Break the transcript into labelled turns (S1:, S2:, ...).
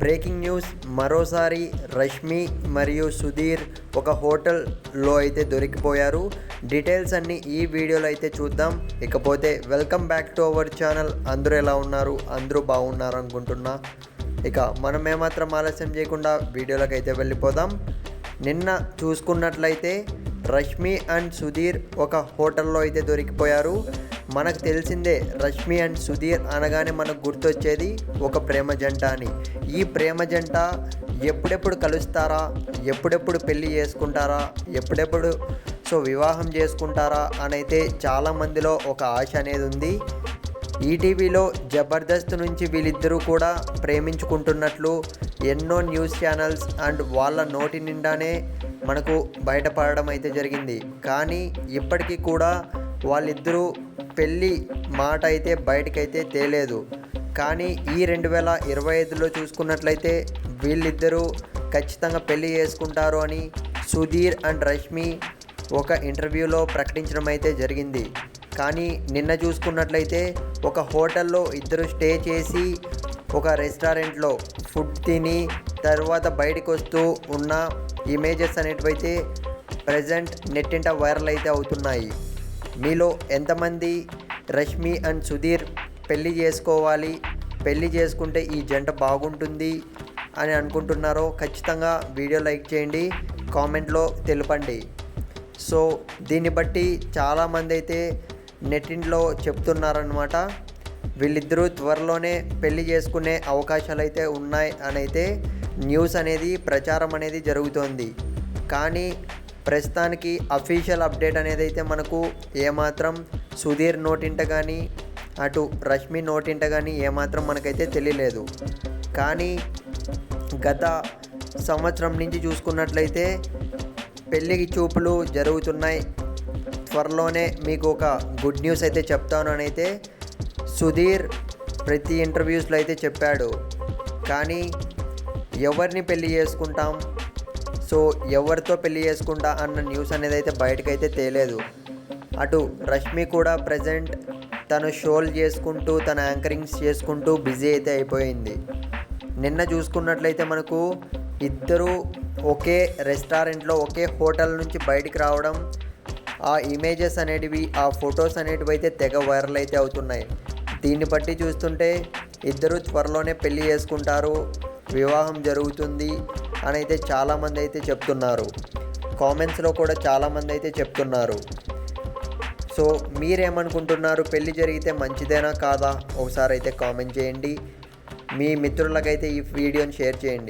S1: Breaking news. మరోసారి రష్మి మరియు సుధీర్ ఒక హోటల్లో అయితే దొరికిపోయారు. డీటెయిల్స్ అన్నీ ఈ వీడియోలో అయితే చూద్దాం. ఇకపోతే welcome back to our channel. అందరూ ఎలా ఉన్నారు? అందరూ బాగున్నారు అనుకుంటున్నా ఇక మనం ఏమాత్రం ఆలస్యం చేయకుండా వీడియోలోకి అయితే వెళ్ళిపోదాం. నిన్న చూసుకున్నట్లయితే రష్మి అండ్ సుధీర్ ఒక హోటల్లో అయితే దొరికిపోయారు. మనకు తెలిసిందే రష్మి అండ్ సుధీర్ అనగానే మనకు గుర్తొచ్చేది ఒక ప్రేమ జంట అని. ఈ ప్రేమ జంట ఎప్పుడెప్పుడు కలుస్తారా? ఎప్పుడెప్పుడు పెళ్ళి చేసుకుంటారా? ఎప్పుడెప్పుడు సో వివాహం చేసుకుంటారా అని అయితే చాలామందిలో ఒక ఆశ అనేది ఉంది. ఈటీవీలో జబర్దస్త్ నుంచి వీళ్ళిద్దరూ కూడా ప్రేమించుకుంటున్నట్లు ఎన్నో న్యూస్ ఛానల్స్ అండ్ వాళ్ళ నోటి నిండానే మనకు బయటపడడం అయితే జరిగింది. కానీ ఇప్పటికీ కూడా వాళ్ళిద్దరూ పెళ్ళి మాట అయితే బయటకైతే తేలేదు. కానీ ఈ రెండు వేల ఇరవై ఐదులో చూసుకున్నట్లయితే వీళ్ళిద్దరూ ఖచ్చితంగా పెళ్ళి చేసుకుంటారు అని సుధీర్ అండ్ రష్మి ఒక ఇంటర్వ్యూలో ప్రకటించడం అయితే జరిగింది. కానీ నిన్న చూసుకున్నట్లయితే ఒక హోటల్లో ఇద్దరు స్టే చేసి ఒక రెస్టారెంట్లో ఫుడ్ తిని తర్వాత బయటకు వస్తూ ఉన్న ఇమేజెస్ అనేటివైతే ప్రజెంట్ నెట్టింట వైరల్ అయితే అవుతున్నాయి. మీలో ఎంతమంది రష్మి అండ్ సుధీర్ పెళ్ళి చేసుకోవాలి? పెళ్ళి చేసుకుంటే ఈ జంట బాగుంటుంది అని అనుకుంటున్నారో ఖచ్చితంగా వీడియో లైక్ చేయండి కామెంట్లో తెలపండి. సో దీన్ని బట్టి చాలామంది అయితే నెట్టింట్లో చెప్తున్నారనమాట వీళ్ళిద్దరూ త్వరలోనే పెళ్ళి చేసుకునే అవకాశాలు అయితే ఉన్నాయి అని అయితే న్యూస్ అనేది ప్రచారం అనేది జరుగుతోంది. కానీ ప్రస్తుతానికి అఫీషియల్ అప్డేట్ అనేది అయితే మనకు ఏమాత్రం సుధీర్ నోటింట కానీ అటు రష్మి నోటింట కానీ ఏమాత్రం మనకైతే తెలియలేదు. కానీ గత సంవత్సరం నుంచి చూసుకున్నట్లయితే పెళ్ళికి చూపులు జరుగుతున్నాయి. త్వరలోనే మీకు ఒక గుడ్ న్యూస్ అయితే చెప్తాను అని అయితే సుధీర్ ప్రతి ఇంటర్వ్యూస్లో అయితే చెప్పాడు. కానీ ఎవరిని పెళ్ళి చేసుకుంటాం? సో ఎవరితో పెళ్ళి చేసుకుంటా అన్న న్యూస్ అనేది అయితే బయటకైతే తేలేదు. అటు రష్మి కూడా ప్రజెంట్ తను షోలు చేసుకుంటూ తన యాంకరింగ్స్ చేసుకుంటూ బిజీ అయితే అయిపోయింది. నిన్న చూసుకున్నట్లయితే మనకు ఇద్దరు ఒకే రెస్టారెంట్లో ఒకే హోటల్ నుంచి బయటికి రావడం ఆ ఇమేజెస్ అనేటివి ఆ ఫొటోస్ అనేటివి అయితే తెగ వైరల్ అయితే అవుతున్నాయి. దీన్ని బట్టి చూస్తుంటే ఇద్దరు త్వరలోనే పెళ్ళి చేసుకుంటారు వివాహం జరుగుతుంది. అని అయితే చాలామంది అయితే చెప్తున్నారు. కామెంట్స్లో కూడా చాలామంది అయితే చెప్తున్నారు. సో మీరేమనుకుంటున్నారు? పెళ్ళి జరిగితే మంచిదేనా కాదా? ఒకసారి అయితే కామెంట్ చేయండి. మీ మిత్రులకైతే ఈ వీడియోని షేర్ చేయండి.